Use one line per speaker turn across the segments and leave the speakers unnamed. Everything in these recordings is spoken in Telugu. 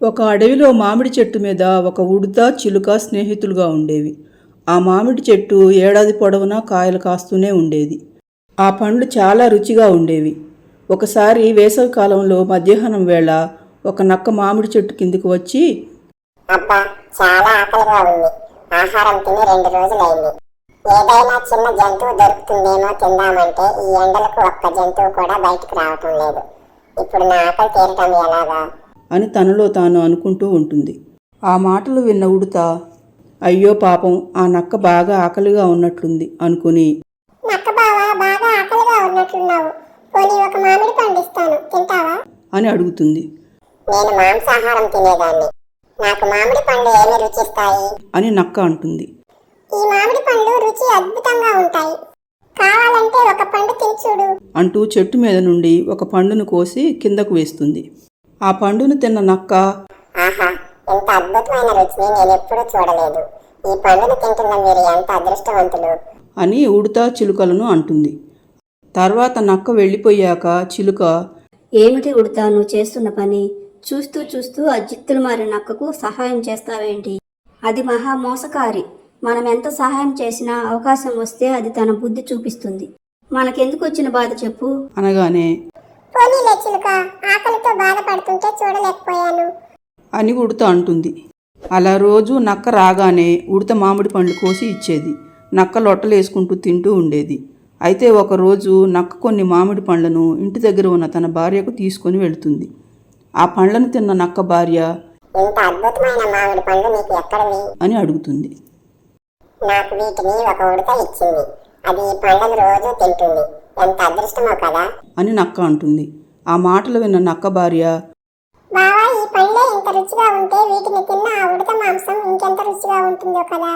ఒక అడవిలో మామిడి చెట్టు మీద ఒక ఉడత చిలుక స్నేహితులుగా ఉండేవి. ఆ మామిడి చెట్టు ఏడాది పొడవునా కాయలు కాస్తూనే ఉండేది. ఆ పండ్లు చాలా రుచిగా ఉండేవి. ఒకసారి వేసవి కాలంలో మధ్యాహ్నం వేళ ఒక నక్క మామిడి చెట్టు కిందికి వచ్చి
అబ్బా చాలా ఆకలిగా ఉంది. ఆహారం తిని రెండు రోజులైంది. ఏదైనా చిన్న జంతువు దొరుకుతుందేమో తిందామంటే ఈ ఎండలకు ఒక్క జంతువు కూడా బయటికి రావటం లేదు. ఇప్పుడు నా ఆకలి తీరటం ఎలాగా?
అని తనలో తాను అనుకుంటూ ఉంటుంది. ఆ మాటలు విన్న ఉడత అయ్యో పాపం ఆ నక్క బాగా ఆకలిగా ఉన్నట్లుంది అనుకుని
నక్క బావా బాగా ఆకలిగా ఉన్నట్లున్నావు. పోనీ ఒక మామిడి పండు ఇస్తాను. తింటావా?
అని అడుగుతుంది.
నేను మాంసాహారం తినేదాన్ని. నాకు మామిడి పండు ఏమి రుచిస్తాయి?
అని నక్క అంటుంది.
ఈ మామిడి పండ్లు రుచి అద్భుతంగా ఉంటాయి. కావాలంటే ఒక పండు తిని చూడు.
అంటూ చెట్టు మీద నుండి ఒక పండును కోసి కిందకు వేస్తుంది. ఆ పండును తిన్న నక్క
ఆహా ఎంత అద్భుతమైన రుచిని నేను ఎప్పుడూ చూడలేదు. ఈ పండును తింటున్న మీరు ఎంత అదృష్టవంతులు?
అని ఉడత చిలుకలను అంటుంది. తర్వాత నక్క వెళ్ళిపోయాక చిలుక
ఏమిటి ఉడతా నువ్వు చేస్తున్న పని? చూస్తూ చూస్తూ ఆ జిత్తులు మారిన నక్కకు సహాయం చేస్తావేంటి? అది మహా మోసకారి. మనం ఎంత సహాయం చేసినా అవకాశం వస్తే అది తన బుద్ధి చూపిస్తుంది. మనకెందుకు వచ్చిన బాధ చెప్పు?
అనగానే
పోనీలే చిలుక ఆకలితో బాధపడుతుంటే చూడలేకపోయాను.
అని ఉడత అంటుంది. అలా రోజు నక్క రాగానే ఉడత మామిడి పండ్లు కోసి ఇచ్చేది. నక్క లొట్టలేసుకుంటూ తింటూ ఉండేది. అయితే ఒకరోజు నక్క కొన్ని మామిడి పండ్లను ఇంటి దగ్గర ఉన్న తన భార్యకు తీసుకొని వెళుతుంది. ఆ పండ్లను తిన్న నక్క భార్య
ఇంత అద్భుతమైన మామిడి నీకు ఎక్కడివి?
అని అడుగుతుంది.
నాకు వీటిని ఒక ఉడత ఇచ్చింది. అది ఈ పండ్లను రోజు తింటుంది. ఎంత అదృష్టమో కదా?
అని నక్క అంటుంది. ఆ మాటలు విన్న నక్క భార్య
బావా ఈ పండ్లే ఇంత రుచిగా ఉంటే వీటిని తిన్న ఆ ఉడత మాంసం ఇంకెంత రుచిగా ఉంటుందో కదా?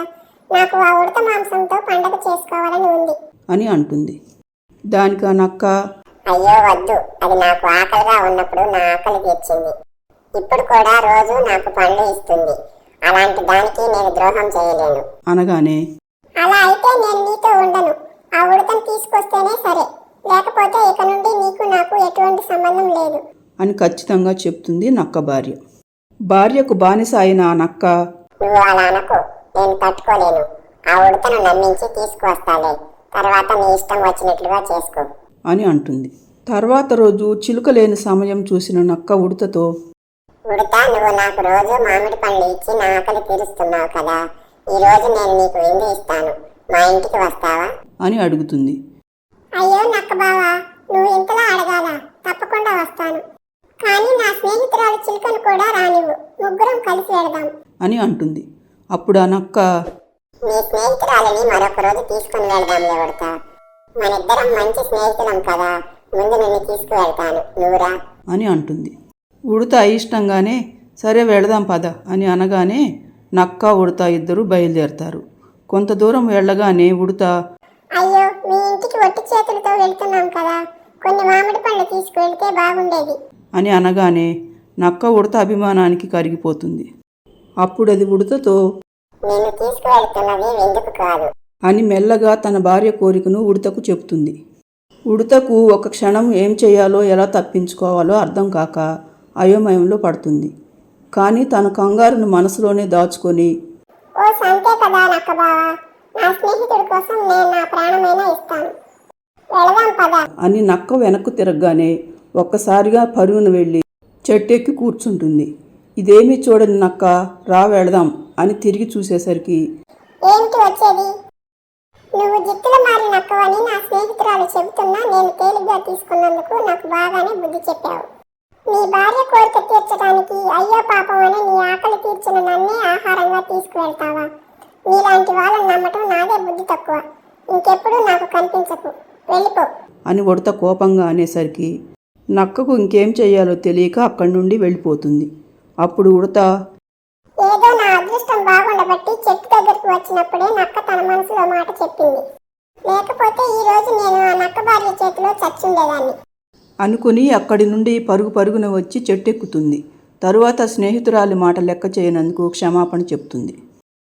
నాకు ఆ ఉడత మాంసంతో పండగ చేసుకోవాలని ఉంది.
అని అంటుంది. దానికి ఆ నక్క
అయ్యో వద్దు. అది నాకు ఆకలిగా ఉన్నప్పుడు నా ఆకలి తీర్చింది. ఇప్పుడు కూడా రోజు నాకు పండ్లు ఇస్తుంది. అలాంటి దానికి నేను ద్రోహం చేయలేను.
అనగానే
అలా అయితే నేను నీతో తీసుకొస్తేనే సరే. లేకపోతే ఇక నుండి నీకు నాకు ఎటువంటి సంబంధం లేదు.
అని ఖచ్చితంగా చెప్తుంది నక్క భార్య. భార్యకు బానిస అయిన ఆ నక్క
నువ్వు అలా అనకు. నేను తట్టుకోలేను. ఆ ఉడతను నమ్మించి తీసుకువస్తాలే. తర్వాత నీ ఇష్టం వచ్చినట్లుగా చేసుకో.
అని అంటుంది. తర్వాత రోజు చిలుక లేని సమయం చూసిన నక్క ఉడతతో
ఉడత నువ్వు నాకు రోజు మామిడి పండ్లు ఇచ్చి నా ఆకలి తీరుస్తున్నావు కదా. ఈ రోజు నేను నీకు విందు ఇస్తాను. మా ఇంటికి వస్తావా?
అని అడుగుతుంది.
అయ్యో నక్క బావా నువ్వు ఇంతలా అడగాల? తప్పకుండా వస్తాను. కానీ నా స్నేహితురాలు చిలుకను కూడా రానివ్వు. ముగ్గురం కలిసి వెళదాం.
అని అంటుంది. అప్పుడు ఆ నక్క
నీ స్నేహితురాలని మరొక రోజు తీసుకుని వెళదాంలే ఉడత మనిద్దరం మంచి స్నేహితులం కదా. ముందు నిన్ను తీసుకువెళ్తాను. నువ్వురా
అని అంటుంది. ఉడత అయిష్టంగానే సరే వెళదాం పద అని అనగానే నక్క ఉడత ఇద్దరు బయలుదేరతారు. కొంత దూరం వెళ్ళగానే ఉడత
అయ్యో మీ ఇంటికి ఒట్టి చేతులతో వెళ్తున్నాం కదా. కొన్ని మామిడి పళ్ళు తీసుకువెళ్తే బాగుండేది.
అని అనగానే నక్క ఉడత అభిమానానికి కరిగిపోతుంది. అప్పుడు అది ఉడతతో
నేను తీసుకువెళ్తున్నది విందుకు కాదు.
అని మెల్లగా తన భార్య కోరికను ఉడతకు చెప్తుంది ఉడతకు ఒక క్షణం ఏం చేయాలో ఎలా తప్పించుకోవాలో అర్థం కాక అయోమయంలో పడుతుంది. కానీ తన కంగారును మనసులోనే దాచుకొని
ఓ సంతే కదా నక్క బావా. నా స్నేహితుడి కోసం నేను నా ప్రాణమైనా ఇస్తాను. వెళదాం పద.
అని నక్క వెనక్కు తిరగగానే ఒక్కసారిగా పరుగున వెళ్ళి చెట్టెక్కి కూర్చుంటుంది. ఇదేమీ చూడని నక్క రా వెళదాం అని తిరిగి చూసేసరికి
ఏంటి వచ్చేది? నువ్వు జిత్తుల మారి నక్కవని నా స్నేహితురాలు చెబుతున్నా నేను తేలిగ్గా తీసుకున్నందుకు నాకు బాగానే బుద్ధి చెప్పావు. నీ భార్య కోరిక తీర్చడానికి అయ్యో పాపం అని నీ ఆకలి తీర్చిన నన్నే ఆహారంగా తీసుకువెళ్తావా? నీలాంటి వాళ్ళని నమ్మటం నాదే బుద్ధి తక్కువ. ఇంకెప్పుడు నాకు కనిపించకు. వెళ్ళిపో.
అని ఉడత కోపంగా అనేసరికి నక్కకు ఇంకేం చేయాలో తెలియక అక్కడి నుండి వెళ్ళిపోతుంది. అప్పుడు ఉడత
ఏదో నా అదృష్టం బాగుండబట్టి చెట్టు దగ్గరికి వచ్చినప్పుడే నక్క తన మనసులో మాట చెప్పింది. లేకపోతే ఈ రోజు నేను ఆ నక్క భార్య చేతిలో చచ్చుండేదాన్ని.
అనుకుని అక్కడి నుండి పరుగు పరుగున వచ్చి చెట్టెక్కుతుంది. తరువాత స్నేహితురాలి మాట లెక్క చేయనందుకు క్షమాపణ చెప్తుంది.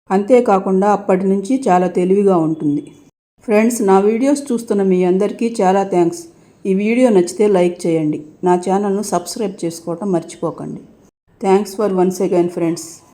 అంతేకాకుండా అప్పటి నుంచి చాలా తెలివిగా ఉంటుంది. ఫ్రెండ్స్ నా వీడియోస్ చూస్తున్న మీ అందరికీ చాలా థ్యాంక్స్. ఈ వీడియో నచ్చితే లైక్ చేయండి. నా ఛానల్ను సబ్స్క్రైబ్ చేసుకోవటం మర్చిపోకండి. Thanks for once again friends.